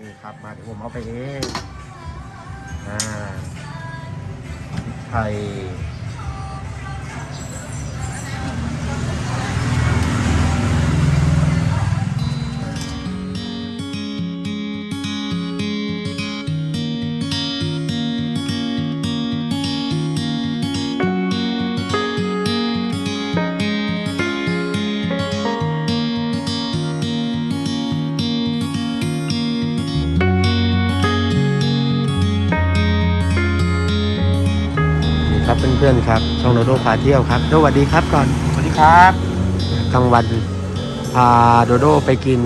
นี่ครับมาเดี๋ยวผมเอาไปเองอ่าพริกไท พื่อนๆครับช่องโดโดพาเที่ยวครับโดสวัสดีครับก่อนสวัสดีครับกลางวันพาโดโดไปกิน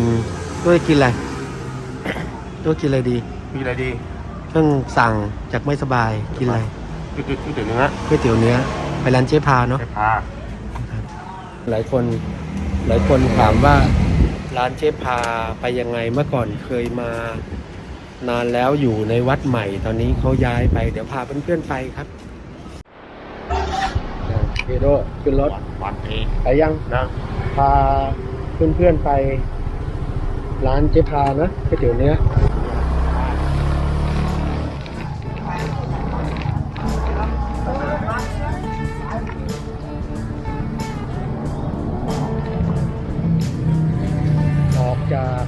ด้วยกินอะไรด้วยกินอะไรดี มีอะไรดีเพิ่งสั่งจากไม่สบายกินอะไรจุดจุดจุดเดี๋ยวเนื้อก๋วยเตี๋ยวเนื้อไปร้านเจ๊พาเนาะไปพาหลายคนหลายคนถามว่าร้านเจ๊พาไปยังไงเมื่อก่อนเคยมานานแล้วอยู่ในวัดใหม่ ตอนนี้เขาย้ายไป เดี๋ยวพาเพื่อนๆไปครับ เฮโดขึ้นรถหวานเองไปยังนะพาเพื่อนๆไป ร้านเจ๊พานะก๋วยเตี๋ยวเนื้อออกจาก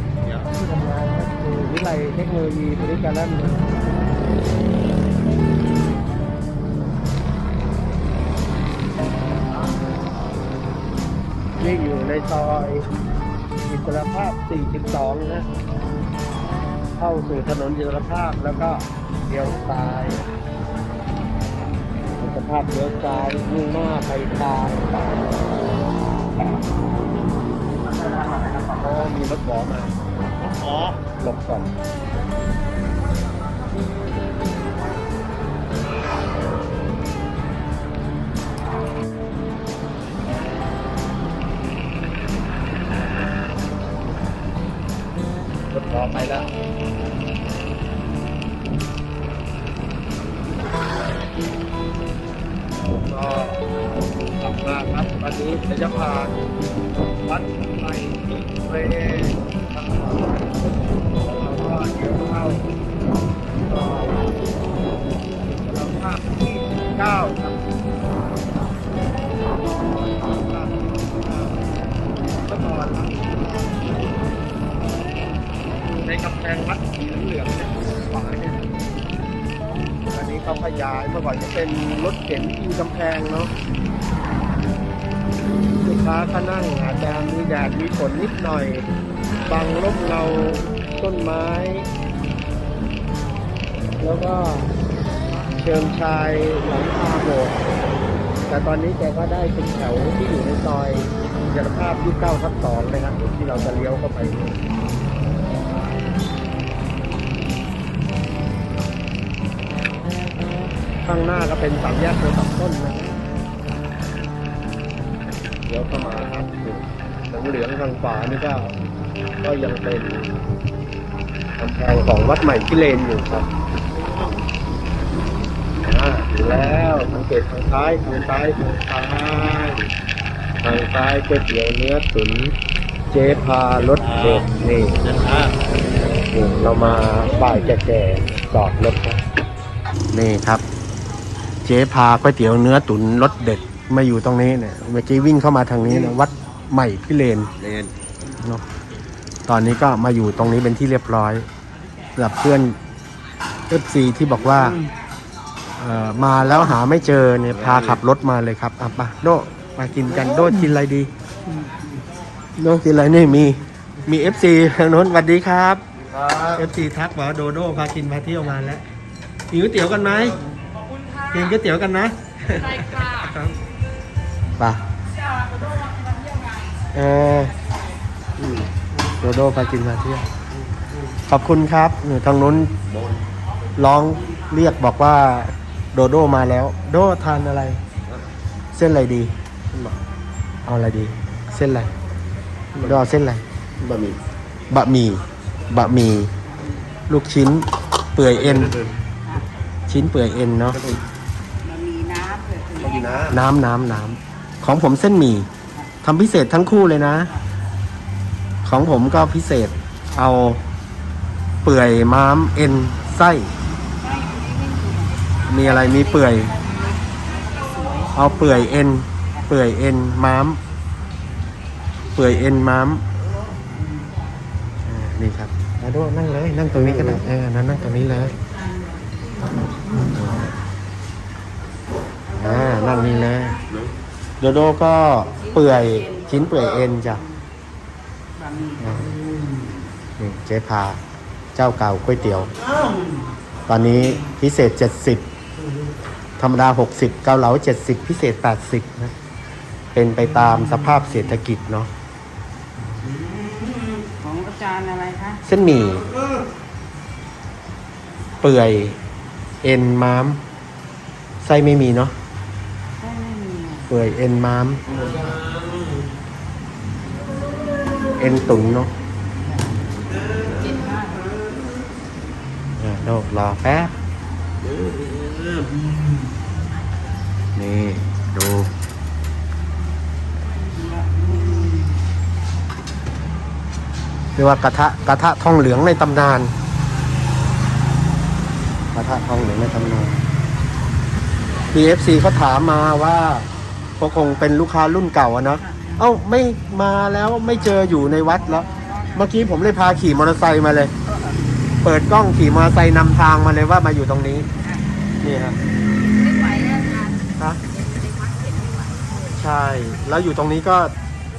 ที่ทำงานก็คือวิไลเทคโนโลยีบริการด้านเมือง นี่อยู่ในซอยอิสรภาพ 42 นะ เข้าสู่ถนนอิสรภาพแล้วก็เลี้ยวซ้ายอิสรภาพเลี้ยวซ้ายมุ่งหน้าไปทางโอ้มีรถหวอมาอ๋อหลบก่อน รอไปแล้วก็กลับมาครับวันนี้เดี๋ยวจะพาวัดใหม่ไปทางขวาแล้วก็เดี๋ยวเข้า งเนาะลูกค้าก็นั่งอาจจะมีแดดมีฝนนิดหน่อยบังร่มเงาต้นไม้ แล้วก็เชิงชายหลังคาโบสถ์แต่ตอนนี้แกก็ได้เป็นแถวที่อยู่ในซอยยานภาพที่9ทับ2เลยครับที่เราจะเลี้ยวเข้าไป ข้างหน้าก็เป็นสามแยกโพตับต้นนะเดี๋ยวเข้ามาครับอยู่เหลืองๆทางขวานี่ก็ก็ยังเป็นกำแพงของวัดใหม่พิเรนอยู่ครับถึงแล้วสังเกตทางซ้ายทางซ้ายทางซ้ายทางซ้ายก๋วยเตี๋ยวเนื้อตุ๋นเจ๊พารสเด็ดนี่นะคะนี่เรามาบ่ายแก่ๆจอดรถครับนี่ครับ เจ๊พาก๋วยเตี๋ยวเนื้อตุ๋นรสเด็ดมาอยู่ตรงนี้เนี่ยเมื่อกี้วิ่งเข้ามาทางนี้นะวัดใหม่พิเรนเลนเนาะตอนนี้ก็มาอยู่ตรงนี้เป็นที่เรียบร้อยสำหรับเพื่อนเอฟซีที่บอกว่าเอ่อมาแล้วหาไม่เจอเนี่ยพาขับรถมาเลยครับอะไปะโดมากินกันโดกินอะไรดี โดกินอะไรนี่มีมีเอฟซีทางโน้นสวัสดีครับครับเอฟซีทักบอกว่าโดโดพากินพาเที่ยวมาแล้วกินก๋วยเตี๋ยวกันไหม กินก๋วยเตี๋ยวกันนะใช่ค่ะครับไปเอออืมโดโดพากินพาเที่ยวขอบคุณครับหนูทางนู้นร้องเรียกบอกว่าโดโดมาแล้ว โดทานอะไร เส้นอะไรดี เอาอะไรดี เส้นอะไรโดเอาเส้นอะไรบะหมี่บะหมี่บะหมี่ลูกชิ้น เปื่อยเอ็น ชิ้นเปื่อยเอ็นเนาะมันมีน้ำเผือ กบะหมี่นะน้ำน้ำน้ำของผมเส้นหมี่ทำพิเศษทั้งคู่เลยนะ ของผมก็พิเศษเอาเปื่อยม้ามเอ็นไส้ มีอะไรมีเปื่อย เอาเปื่อยเอ็น เปื่อยเอ็นม้าม เปื่อยเอ็นม้ามอ่านี่ครับมาดูนั่งเลย นั่งตรงนี้ก็ได้เออนั่งนั่งตรงนี้เลย อ่านั่งนี่เลย โดโดก็เปื่อยชิ้นเปื่อยเอ็นจ้ะบะหมี่อ่านี่เจ๊พาเจ้าเก่าก๋วยเตี๋ยว ตอนนี้พิเศษ70ธรรมดา60เกาเหลา70พิเศษ80นะ เป็นไปตามสภาพเศรษฐกิจเนาะ ของอาจารย์อะไรคะเส้นหมี่เปื่อย เอ็นม้าม ไส้ไม่มีเนาะไม่ไม่มีอะ เปื่อยเอ็นม้าม เอ็นตุ๋นเนาะเดห้อะโดรอแป๊บ นี่ ดู เรียกว่ากระทะกระทะทองเหลืองในตำนาน กระทะทองเหลืองในตำนาน PFC เขาถามมาว่า ก็คงเป็นลูกค้ารุ่นเก่าอะเนาะเอ้าไม่มาแล้วไม่เจออยู่ในวัดแล้วเมื่อกี้ผมเลยพาขี่มอเตอร์ไซค์มาเลย เปิดกล้องขี่มอเตอร์ไซค์นำทางมาเลยว่ามาอยู่ตรงนี้ นี่ครับไม่ไหวแล้วอาจารย์ฮะเห็นในวัดเห็นไม่ไหวใช่ แล้วอยู่ตรงนี้ก็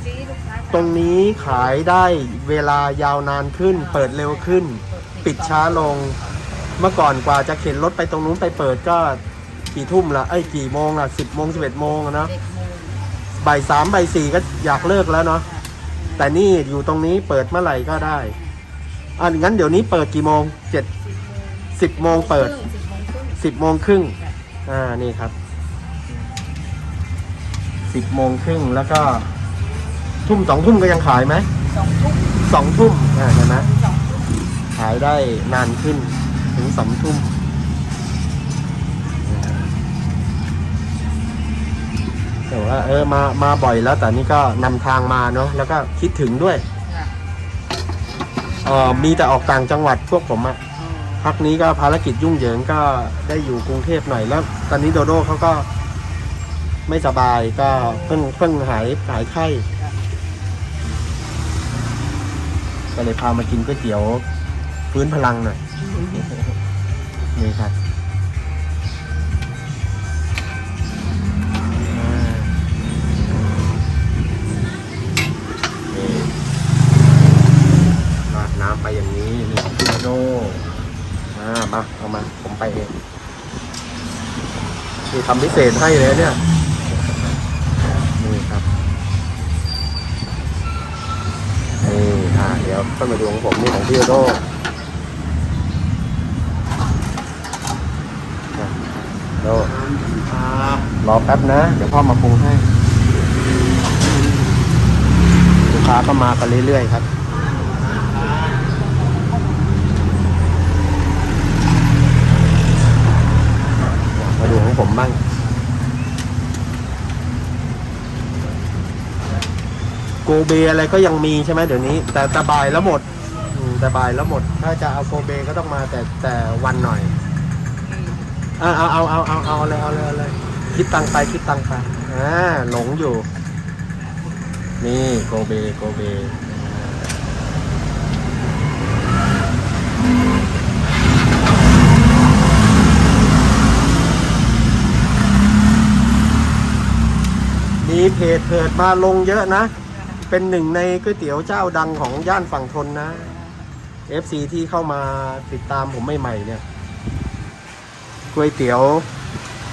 ทีนี้ลูกค้าตรงนี้ขายได้เวลายาวนานขึ้น เปิดเร็วขึ้น ปิดช้าลง เมื่อก่อนกว่าจะเข็นรถไปตรงนู้นไปเปิดก็ กี่ทุ่มละเอ้ยกี่โมงละสิบโมงสิบเอ็ดโมงอะเนาะเด็กโมงบ่ายสามบ่ายสี่ก็อยากเลิกแล้วเนาะแต่นี่อยู่ตรงนี้เปิดเมื่อไหร่ก็ได้อะงั้นเดี๋ยวนี้เปิดกี่โมงเจ็ดสิบโมงเปิด สิบโมงครึ่งสิบโมงครึ่ง อ่า นี่ครับ สิบโมงครึ่งแล้วก็ ทุ่มสองทุ่มก็ยังขายไหม สองทุ่มสองทุ่มอ่าเห็นไหมสองทุ่มขายได้นานขึ้นถึงสองทุ่ม แต่ว่าเออมามาบ่อยแล้วแต่นี่ก็นำทางมาเนาะแล้วก็คิดถึงด้วยค่ะ เออมีแต่ออกต่างจังหวัดพวกผมอะอ๋อพักนี้ก็ภารกิจยุ่งเหยิงก็ได้อยู่กรุงเทพหน่อยแล้ว ตอนนี้โดโดเขาก็ไม่สบายก็เพิ่งเพิ่งหายหายไข้ก็เลยพามากินก๋วยเตี๋ยว ฟื้นพลังหน่อยนี่ครับ ทำพิเศษให้เลยเนี่ย นี่ครับนี่อ่าเดี๋ยวก็มาดูของผมนี่ของพี่โดโดอะโดรอแป๊บนะ เดี๋ยวพ่อมาปรุงให้ ลูกค้าก็มากันเรื่อยๆครับ มาดูของผมบ้างโกเบอะไรก็ยังมีใช่ไหมเดี๋ยวนี้ แต่แต่บ่ายแล้วหมดแต่บ่ายแล้วหมด ถ้าจะเอาโกเบก็ต้องมาแต่แต่วันหน่อยเอาเอาเอาเอาเอาเอาเลยเอาเลยเอาเลยคิดตังค์ไปคิดตังค์ไปอ่าหลงอยู่ นี่โกเบโกเบ มีเพจเพิดมาลงเยอะนะ เป็นหนึ่งในก๋วยเตี๋ยวเจ้าดังของย่านฝั่งทนนะ FC ที่เข้ามาติดตามผมใหม่ๆเนี่ยก๋วยเตี๋ยว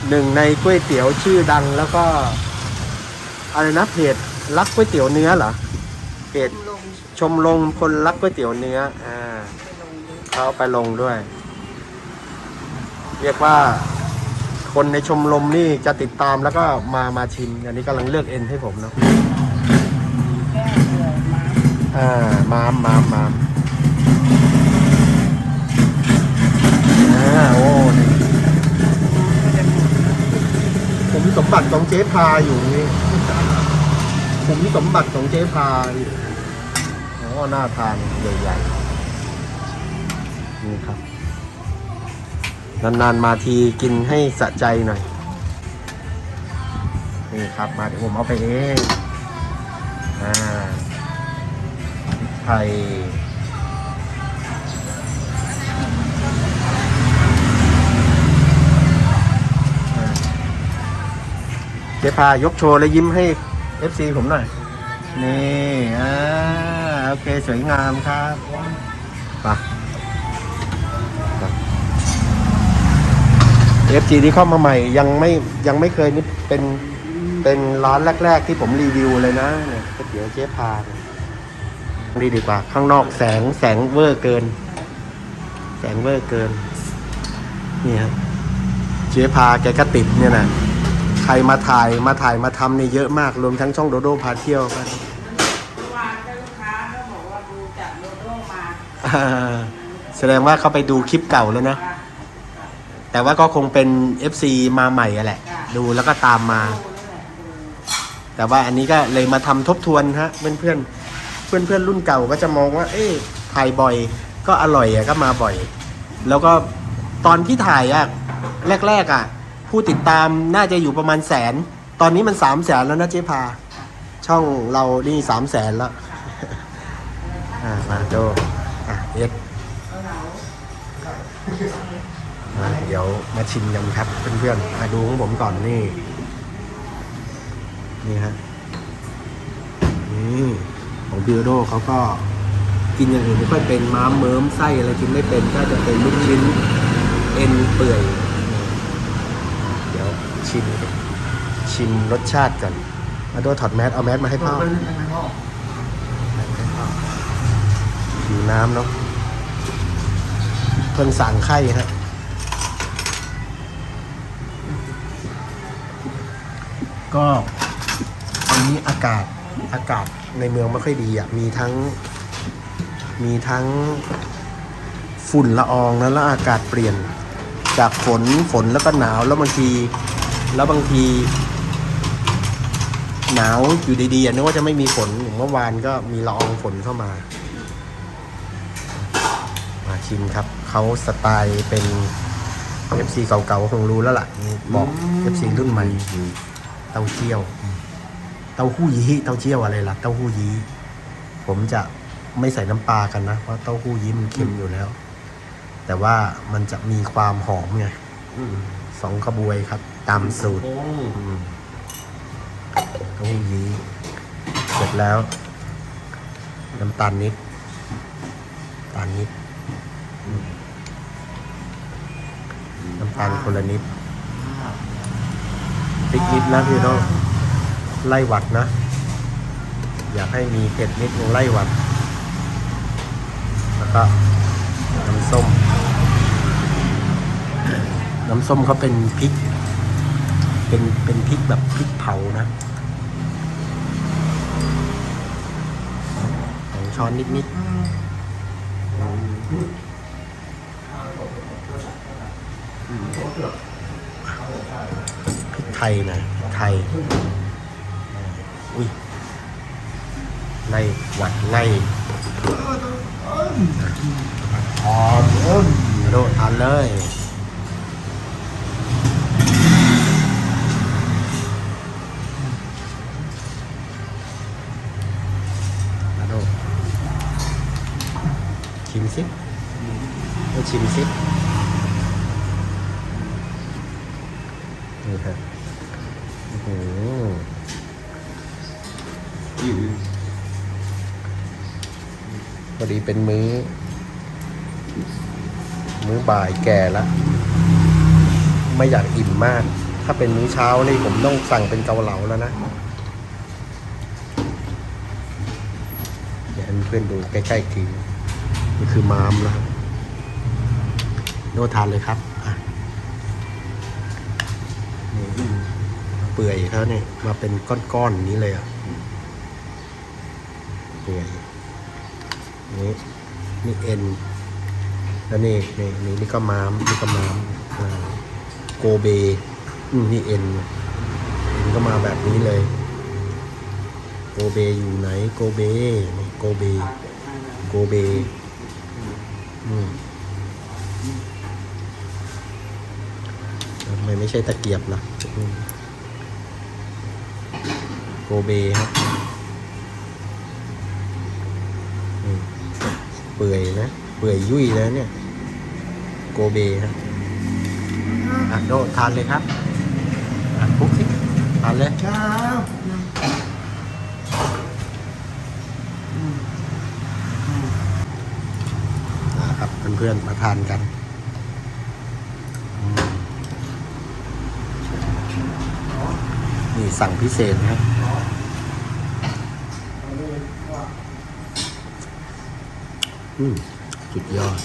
หนึ่งในก๋วยเตี๋ยวชื่อดังแล้วก็อะไรนะเพจรักก๋วยเตี๋ยวเนื้อเหรอเพจชมรมคนรักก๋วยเตี๋ยวเนื้ออ่าเขาไปลงด้วย เรียกว่า คนในชมรมนี่จะติดตามแล้วก็มามาชิม อันนี้กำลังเลือกเอ็นให้ผมเนาะอ่ามามมามมามอ่าโอ้นี่ผมสมบัติของเจ๊พาอยู่นี่ผมสมบัติของเจ๊พาอยู่โอ้น่าทานใหญ่ๆนี่ครับ นานๆมาทีกินให้สะใจหน่อย นี่ครับมาเดี๋ยวผมเอาไปเองอ่าไทยอ่เจ๊พายกโชว์แล้วยิ้มให้ FC ผมหน่อย นี่ อ่า โอเค สวยงามครับไป เอฟซีที่เข้ามาใหม่ยังไม่ยังไม่เคยนี่เป็นเป็นร้านแรก ๆ ที่ผมรีวิวเลยนะเนี่ยก๋วยเตี๋ยวเจ๊พาเนี่ยดีดีกว่า ข้างนอกแสงแสงเวอร์เกิน แสงเวอร์เกิน นี่ฮะเจ๊พาแกก็ติดเนี่ยนะใครมาถ่ายมาถ่ายมาทำเนี่ยเยอะมาก รวมทั้งช่องโดโดพาเที่ยวกันเมื่อวานก็ลูกค้าก็บอกว่าดูจากโดโด้มาอ่าแสดงว่าเขาไปดูคลิปเก่าแล้วนะค่ะ แต่ว่าก็คงเป็น FC มาใหม่อะแหละ ดูแล้วก็ตามมา แต่ว่าอันนี้ก็เลยมาทำทบทวนฮะเพื่อนเพื่อนเพื่อนเพื่อนรุ่นเก่าก็จะมองว่า เอ๊ะถ่ายบ่อยก็อร่อยอะก็มาบ่อย แล้วก็ตอนที่ถ่ายอะแรกๆอะผู้ติดตามน่าจะอยู่ประมาณแสน ตอนนี้มันสามแสนแล้วนะเจ๊พา ช่องเรานี่สามแสนแล้วอ่ามาโดอะเอ็กอะเดี๋ยวมาชิมกันครับเพื่อนๆมาดูของผมก่อนนี่ นี่ฮะนี่ของบิวโดเขาก็กินอย่างอื่นไม่ค่อยเป็นม้ามเมิมไส้อะไรกินไม่เป็นก็จะเป็นลูกชิ้นเอ็นเปื่อย เดี๋ยวชิมชิมรสชาติก่อนมาโดถอดแมสเอาแมสมาให้พ่อผิวน้ำเนาะเพิ่งสั่งไข้ฮะ ก็ตอนนี้อากาศอากาศในเมืองไม่ค่อยดีอะมีทั้ง มีทั้งฝุ่นละอองนะแล้วอากาศเปลี่ยน จากฝนฝนแล้วก็หนาวแล้วบางทีแล้วบางที หนาวอยู่ดีๆอะนึกว่าจะไม่มีฝนเมื่อวานก็มีละอองฝนเข้ามา มาชิมครับเขาสไตล์เป็น FC เก่าๆคงรู้แล้วล่ะบอก FC รุ่นใหม่ เต้าเจี้ยว เต้าหู้ยี้เต้าเจี้ยวอะไรล่ะ เต้าหู้ยี้ผมจะไม่ใส่น้ำปลากันนะ เพราะเต้าหู้ยี้มันเค็มอยู่แล้ว แต่ว่ามันจะมีความหอมไงสองขบวยครับ ตามสูตรเต้าหู้ยี้เสร็จแล้ว น้ำตาลนิดตาลนิดน้ำตาลคนละนิด พริกนิดนะพี่น้องไล่หวัดนะ อยากให้มีเผ็ดนิดนึงไล่หวัด แล้วก็น้ำส้ม น้ำส้มเขาเป็นพริก เป็นเป็นพริกแบบพริกเผานะสองช้อนนิดนิด พริกไทยนะไทยอุ้ยไล่หวัดไล่หอมเอิ่มโดดทานเลยมาโดชิมสิมาชิมสินี่ครับอื้อหือ พอดีเป็นมื้อ มื้อบ่ายแก่แล้ว ไม่อยากอิ่มมาก ถ้าเป็นมื้อเช้านี่ผมต้องสั่งเป็นเกาเหลาแล้วนะเดี๋ยวให้เพื่อนดูใกล้ๆกินนี่คือมามนะครับโนทานเลยครับ เปื่อยเขาเนี่ยมาเป็นก้อนๆอนี้เลยอะเปื่อยนี่นี่เอ็นแล้วนี่นี่นี่นี่ก็ม้ามนี่ก็ม้ามโกเบนี่เอ็นมันก็มาแบบนี้เลย โกเบอยู่ไหน โกเบโกเบโกเบทำไมไม่ใช่ตะเกียบล่ะ เบครับเปื่อยนะ เปื่อยยุ่ยแล้วเนี่ย โกเบครับอะโดทานเลยครับอะปุ๊กสิทานเลยครับนะครับเพื่อนๆมาทานกันมนี่สั่งพิเศษนะครับ อืม สุดยอด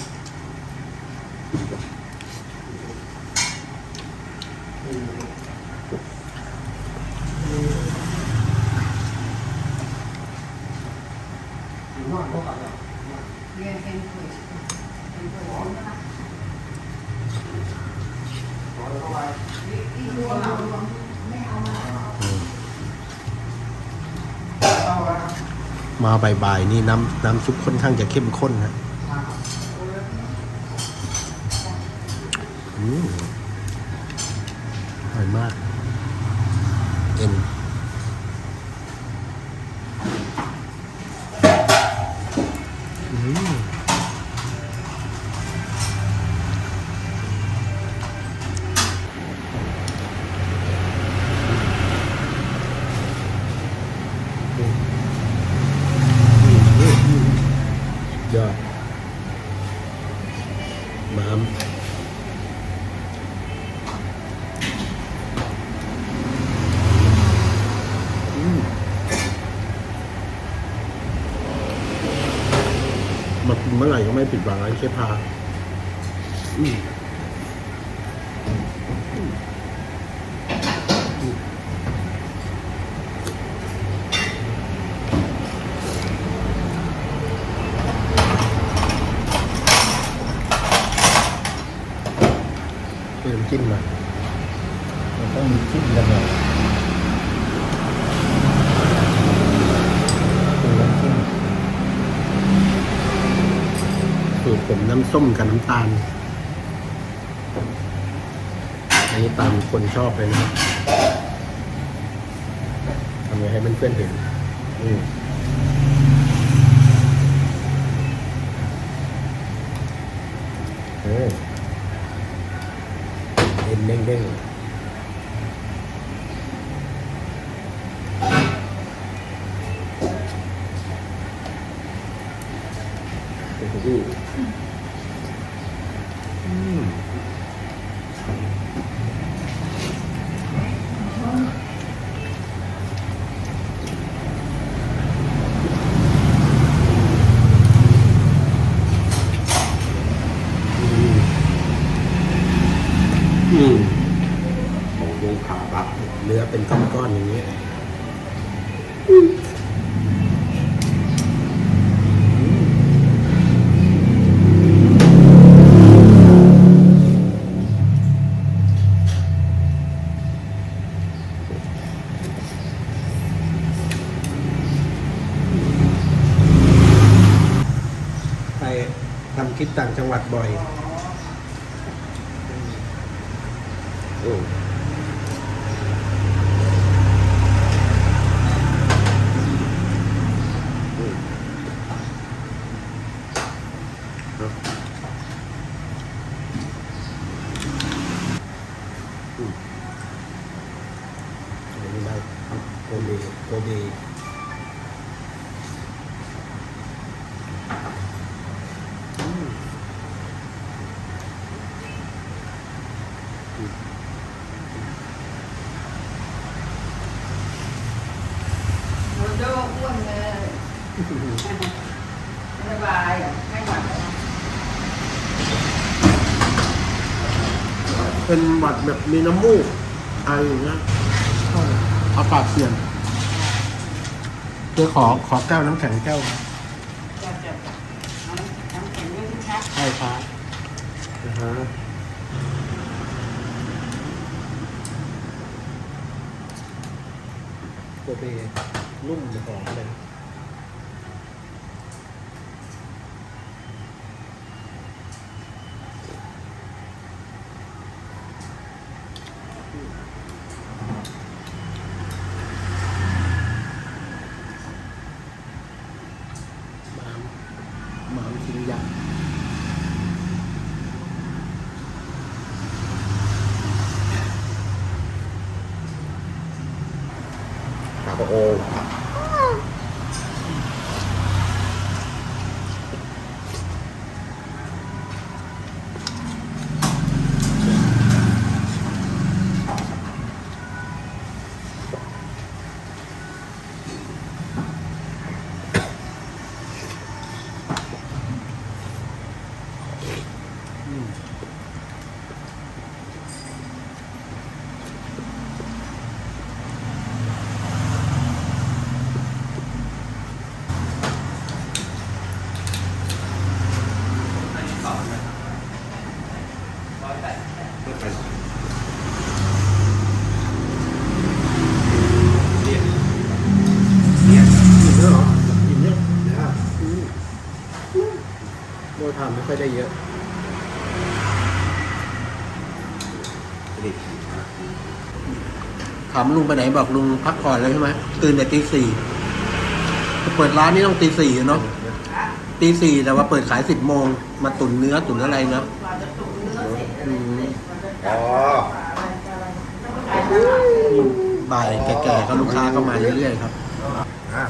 เรียนเป็นคุยเป็นคุยนะอีกตัวเราไม่เอามา มาบ่ายๆนี่น้ำน้ำซุปค่อนข้างจะเข้มข้นนะอืมอร่อยมาก เอ็นอืมยอดมามอืมมากินเมื่อไห ร่ก็ไม่ผิดหวังร้านเชฟพาอืมเติมจิ้มหน่อยมันต้องมีจิ้มกันหน่อยเติมน้ำจิ้มสูตรผมน้ำส้มกับน้ำตาล อั นนี้ตามคนชอบเลยนะครับทำไงให้เพื่อนๆเห็นอืมโอ้เอ็นเด้งๆโอ้โหอืมอืมโอ้โหขาบักเนื้อเป็น ก้อนอย่างนี้ไปทำคลิปต่างจังหวัดบ่อยโอ้อืมครับอืมอันนี้ได้โกเบโกเบ โรโดอ้วนเลยสบายอะไม่หวัดเลย เป็นหวัดแบบมีน้ำมูกอะไรอย่างเงี้ยเอาปากเสียนเดี๋ยวขอขอแก้วน้ำแข็งแก้ว จะจะน้ำน้ำแข็งด้วยนะคะ ใช่ครับนะฮะโกเบนุ่มหอมเลย โอ้โห กินเยอะเหรอกินเยอะโมทำ ไม่ค่อยได้เยอะถามลุงไปไหนบอกลุงพักผ่อนแล้วใช่ไหมตื่นแต่ตีสี่เปิดร้านนี่ต้องตีสี่เนาะตีสี่แต่ว่าเปิดขายสิบโมง มาตุ๋นเนื้อตุ๋นอะไรเนาะกว่าจะตุ๋นเนื้อเสร็จอืมอ๋อบ่ายแก่ๆก็ลูกค้าก็มาเรื่อยๆครับอะ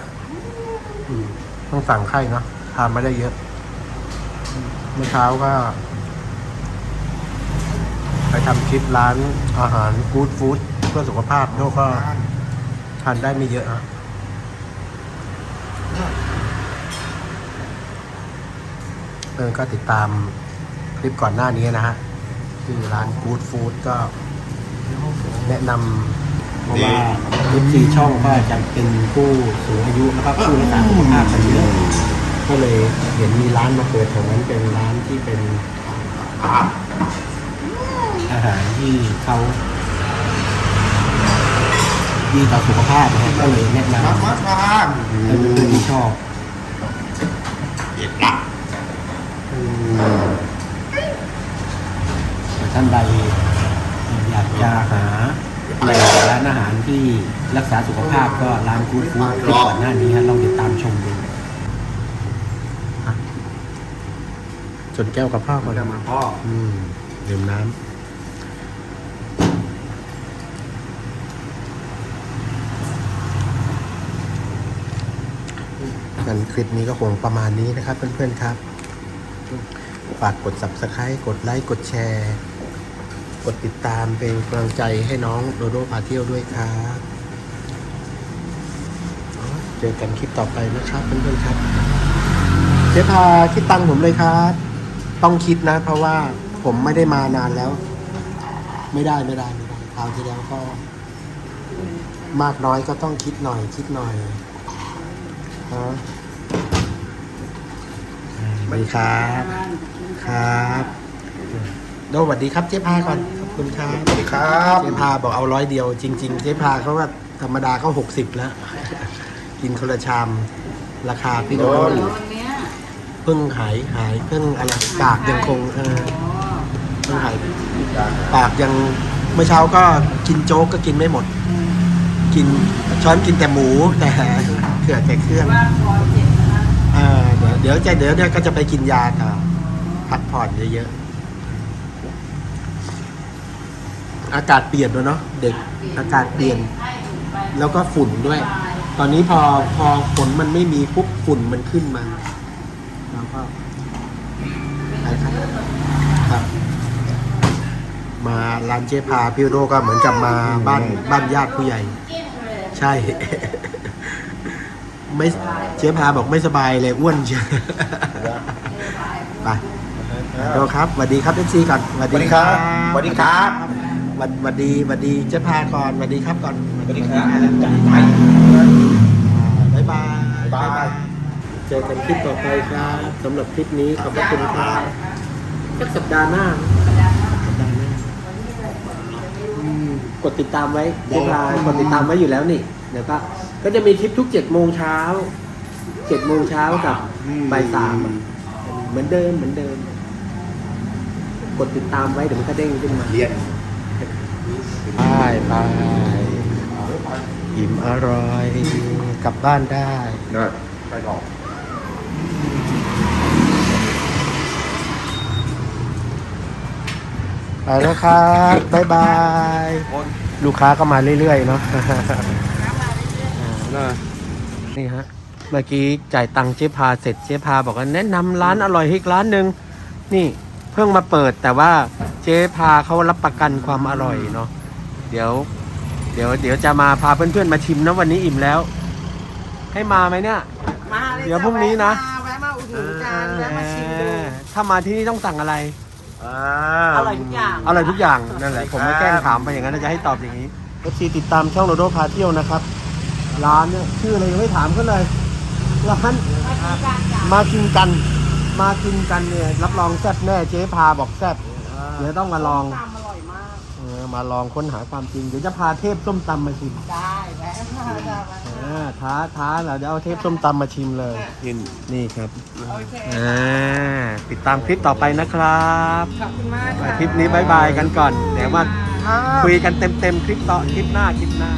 อืมต้องสั่งไข่เนาะทานไม่ได้เยอะเมื่อเช้าก็ ไปทำคลิปร้านอาหารกู๊ดฟู้ดเพื่อสุขภาพโยก็ทานได้ไม่เยอะนะเออก็ติดตามคลิปก่อนหน้านี้นะฮะที่อร้านกู๊ดฟู้ดก็แนะนำเพราะว่าทุกสี่ช่องก็จะเป็นผู้สูงอายุนะครับผู้รักษาสุขภาพกันเยอะ ก็เลยเห็นมีร้านมาเปิดแถวนั้นเป็นร้านที่เป็นอาหารที่เขาดีต่อสุขภาพนะครับก็เลยแนะนำมามาทานให้เพื่อนๆที่ชอบเด็ดอะอืมแต่ท่านใดอยากจะหาแหล่งร้านอาหารที่รักษาสุขภาพก็ร้านกู๊ดฟู้ดที่ก่อนหน้านี้ฮะลองติดตามชมดูจ นแก้วกับข้าวก่อนจะมาพ่ออืมดื่มน้ำงั้นคลิปนี้ก็คงประมาณนี้นะครับ เพื่อนๆครับ ฝากกด subscribe กดไลค์ กดแชร์ กดติดตามเป็นกำลังใจให้น้องโดโดพาเที่ยวด้วยครับเจอกันคลิปต่อไปนะครับเพื่อนๆครับ เจ๊พาคิดตังค์ผมเลยครับ ต้องคิดนะ เพราะว่าผมไม่ได้มานานแล้ว ไม่ได้ไม่ได้ไม่ได้คราวที่แล้วก็ มากน้อยก็ต้องคิดหน่อย คิดหน่อยฮะสวัสดีครับครับโดสวัสดีครับเจ๊พาก่อนขอบคุณครับสวัสดีครับเจ๊พาบอกเอาร้อยเดียว จริง ๆ เจ๊พาเขาว่าธรรมดาเขาหกสิบแล้ว กินคนละชาม ราคาพี่โดโอ้โดแล้ววันเนี้ยเพิ่งหายหายเพิ่งอะไรปากยังคงเออเพิ่งหายปากยังเมื่อเช้าก็กินโจ๊กก็กินไม่หมด กินช้อนกินแต่หมูแต่เกลือแต่เครื่องเออเดี๋ยวเดี๋ยวจะเดี๋ยวเนี่ยก็จะไปกินยาต่อพักผ่อนเยอะๆอากาศเปลี่ยนด้วยเนาะเด็กอากาศเปลี่ยน แล้วก็ฝุ่นด้วย ตอนนี้พอพอฝนมันไม่มีปุ๊บฝุ่นมันขึ้นมา แล้วก็ไปครับครับ มาร้านเจ๊พาพี่โดก็เหมือนกับมาบ้านบ้านญาติผู้ใหญ่เกี้ยงเลยใช่ ไม่เจ๊พาบอกไม่สบายเลยอ้วนเชียวไปโดครับสวัสดีครับเอฟซีก่อนสวัสสวัสดีครับสวัสดีครับสวัสดีสวัสดีเจ๊พาก่อนสวัสดีครับก่อนสวัสดีครับบ๊ายบายบ๊ายบาย เจอกันคลิปต่อไปครับสำหรับคลิปนี้ขอบพระคุณครับสักสัปดาห์หน้าสัปดาห์หน้าอืมกดติดตามไว้เจ๊พากดติดตามไว้อยู่แล้วนี่เดี๋ยวก็ก็จะมีคลิปทุกเจ็ดโมงเช้าเจ็ดโมงเช้ากับบ่ายสามอะเหมือนเดิมเหมือนเดิม กดติดตามไว้เดี๋ยวมันก็เด้งขึ้นมาเรียนไปไปอิ่มอร่อย กลับบ้านได้ได้ไปต่อ ไปแล้วครับบ๊ายบาย ลูกค้าก็มาเรื่อยๆเนาะนี่ฮะ เมื่อกี้จ่ายตังค์เจ๊พาเสร็จเจ๊พาบอกว่าแนะนำร้านอร่อยอีกร้านหนึ่งนี่เพิ่งมาเปิดแต่ว่าเจ๊พาเขารับประกันความอร่อยเนาะเดี๋ยว เดี๋ยวเดี๋ยวจะมาพาเพื่อนๆมาชิมนะวันนี้อิ่มแล้ว ให้มาไหมเนี่ย เลยเดี๋ยวพรุ่งนี้นะ แวะมาอุดหนุนกันแวะมาชิมดูเออถ้ามาที่นี่ต้องสั่งอะไร อ่าอร่อยทุกอย่างอร่อยทุกอย่างนั่นแหละครับผมไม่แกล้งถามไปอย่างนั้นนะจะให้ตอบอย่างนี้เอฟซีติดตามช่องโรโดพาเที่ยวนะครับ ร้านเนี่ยชื่ออะไรยังไม่ถามเขาเลยร้านมากินกัน มากินกันเนี่ยรับรองแซ่บแน่เจ๊พาบอกแซ่บเดี๋ยวต้องมาลอง ตามอร่อยมากเออ มาลองค้นหาความจริง เดี๋ยวจะพาเทพส้มตำมาชิมได้แวะมาจ้ะอ่าท้าท้าเราจะเอาเทพส้มตำมาชิมเลย กินนี่ครับโอเคอ่าติดตามคลิปต่อไปนะครับขอบคุณมากคลิปนี้บายบายกันก่อนเดี๋ยวมาคุยกันเต็มๆคลิปต่อคลิปหน้าคลิปหน้า